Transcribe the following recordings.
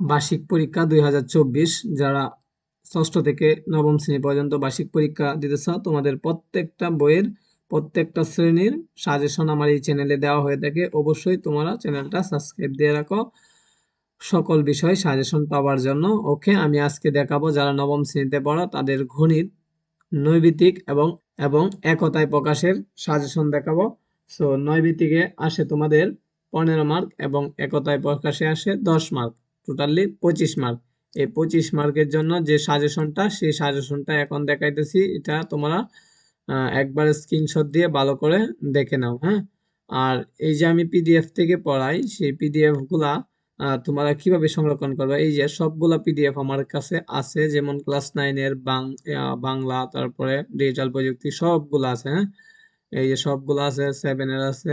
বার্ষিক পরীক্ষা দুই হাজার চব্বিশ, যারা ষষ্ঠ থেকে নবম শ্রেণি পর্যন্ত বার্ষিক পরীক্ষা দিতেছ, তোমাদের প্রত্যেকটা বইয়ের প্রত্যেকটা শ্রেণির সাজেশন আমার এই চ্যানেলে দেওয়া হয়ে থাকে। অবশ্যই তোমরা চ্যানেলটা সাবস্ক্রাইব দিয়ে রাখো সকল বিষয় সাজেশন পাওয়ার জন্য। ওকে আমি আজকে দেখাবো যারা নবম শ্রেণীতে পড়ো, তাদের গণিত নৈবিতিক এবং এবং একতায় প্রকাশের সাজেশন দেখাবো। সো নৈবিতিকে আসে তোমাদের পনেরো মার্ক এবং একতায় প্রকাশে আসে দশ মার্ক টোটালি পঁচিশ মার্ক এই পঁচিশ মার্কের জন্য যে সাজেশনটা সেই সাজেশনটা এখন দেখাইতেছি। এটা তোমরা একবার স্ক্রিনশট দিয়ে ভালো করে দেখে নাও হ্যাঁ? আর এই যে আমি পিডিএফ থেকে পড়াই, সেই পিডিএফগুলা তোমরা কীভাবে সংরক্ষণ করবে? এই যে সবগুলা পিডিএফ আমার কাছে আছে, যেমন ক্লাস নাইনের বাংলা, তারপরে ডিজিটাল প্রযুক্তি, সবগুলো আছে হ্যাঁ? এই যে সবগুলো আছে সেভেনের আছে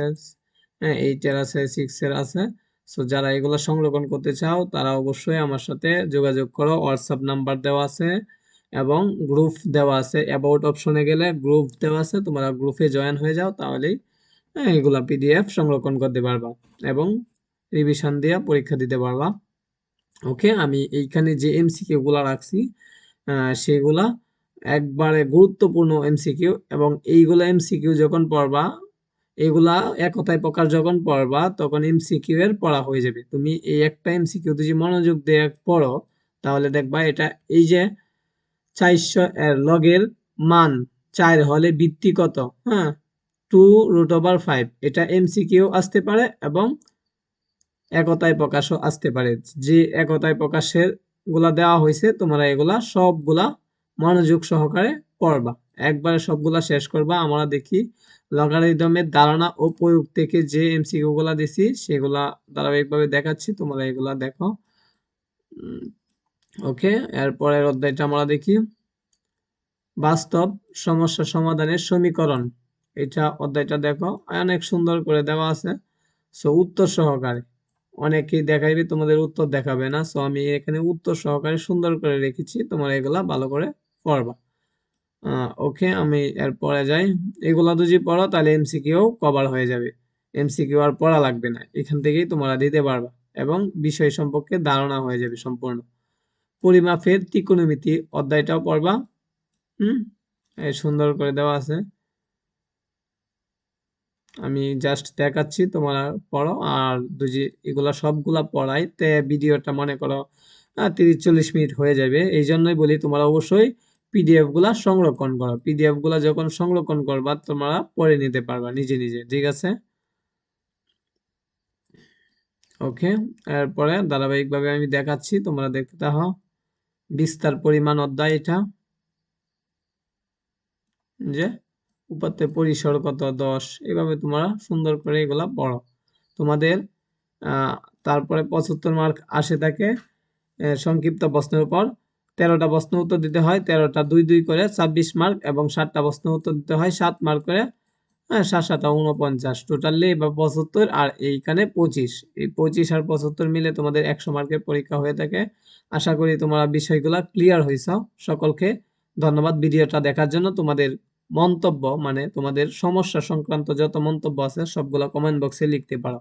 হ্যাঁ এইটের আছে সিক্সের আছে। সো যারা এগুলো সংরক্ষণ করতে চাও তারা অবশ্যই আমার সাথে যোগাযোগ করো। হোয়াটসঅ্যাপ নাম্বার দেওয়া আছে এবং গ্রুপ দেওয়া আছে। অ্যাবাউট অপশনে গেলে গ্রুপ দেওয়া আছে। তোমরা গ্রুপে জয়েন হয়ে যাও তাহলেই হ্যাঁ, এগুলা পিডিএফ সংরক্ষণ করতে পারবা এবং রিভিশন দিয়ে পরীক্ষা দিতে পারবা। ওকে আমি এইখানে যে এমসিকিউ গুলা রাখছি সেগুলা একবারে গুরুত্বপূর্ণ এমসিকিউ এবং এইগুলা এমসিকিউ যখন পড়বা এগুলা এক কথায় প্রকাশ যখন পড়বা, তখন এমসিকিউ এর পড়া হয়ে যাবে। তুমি এই একটা এমসিকিউ যদি মনোযোগ দিয়ে পড়ো, তাহলে দেখবা এটা এই যে চারশো এর লগের মান চার হলে বৃত্তি কত? হ্যাঁ টু রুট ওভার ফাইভ এটা এমসিকিউ আসতে পারে এবং একতায় প্রকাশও আসতে পারে। যে একতায় প্রকাশেরগুলা দেওয়া হয়েছে, তোমরা এগুলা সবগুলা মনোযোগ সহকারে পড়বা। একবারে সবগুলা শেষ করবা, আমরা দেখি লগারিদমের ধারণা ও প্রয়োগ থেকে যে এমসিকিউ গুলা দিছি, সেগুলা ধারাবাহিকভাবে দেখাচ্ছি, তোমরা এগুলা দেখো। ওকে এরপরের অধ্যায়টা আমরা দেখি। বাস্তব সমস্যা সমাধানের সমীকরণ, এটা অধ্যায়টা দেখো, অনেক সুন্দর করে দেওয়া আছে। সো উত্তর সহকারে। অনেকেই দেখাইবে, তোমাদের উত্তর দেখাবে না। সো আমি এখানে উত্তর সহকারে সুন্দর করে রেখেছি, তোমরা এগুলা ভালো করে পড়বা। ওকে আমি এরপরে যাই। এগুলা যদি পড়ো, তাহলে এমসিকিউ কভার হয়ে যাবে। এমসিকিউ আর পড়া লাগবে না। এখান থেকেই তোমরা দিতে পারবা এবং বিষয় সম্পর্কে ধারণা হয়ে যাবে সম্পূর্ণ। পরিমাপের ত্রিকোণমিতি অধ্যায়টাও পড়বা। হুম? সুন্দর করে দেওয়া আছে। আমি জাস্ট দেখাচ্ছি, তোমরা পড়ো। আর দুজি এগুলা সবগুলা পড়াই তে ভিডিওটা মনে করো তিরিশ চল্লিশ মিনিট হয়ে যাবে। এই জন্যই বলি তোমরা অবশ্যই পিডিএফগুলা সংরক্ষণ করো। পিডিএফগুলা যখন সংরক্ষণ করবা, তোমরা পড়ে নিতে পারবা নিজে নিজে, ঠিক আছে? ওকে এরপরে ধারাবাহিকভাবে আমি দেখাচ্ছি, তোমরা দেখতে থাকো। বিস্তার পরিমাণ অধ্যায় এটা। যে উপাত্তে পরিসর কত? দশ। এভাবে তোমরা সুন্দর করে এগুলা পড়ো। তোমাদের তারপরে পঁচাত্তর মার্ক আসে থাকে সংক্ষিপ্ত প্রশ্নের উপর। তেরোটা প্রশ্ন উত্তর দিতে হয়, তেরোটা দুই দুই করে ছাব্বিশ মার্ক এবং ষাটটা প্রশ্ন উত্তর দিতে হয়, সাত মার্ক করে হ্যাঁ সাত সাতটা উনপঞ্চাশ টোটালি বা পঁচাত্তর আর এইখানে পঁচিশ। এই পঁচিশ আর পঁচাত্তর মিলে তোমাদের একশো মার্কের পরীক্ষা হয়ে থাকে। আশা করি তোমরা বিষয়গুলো ক্লিয়ার হয়েছ সকলকে ধন্যবাদ ভিডিওটা দেখার জন্য। তোমাদের মন্তব্য মানে তোমাদের সমস্যা সংক্রান্ত যত মন্তব্য আছে, সবগুলো কমেন্ট বক্সে লিখতে পারো।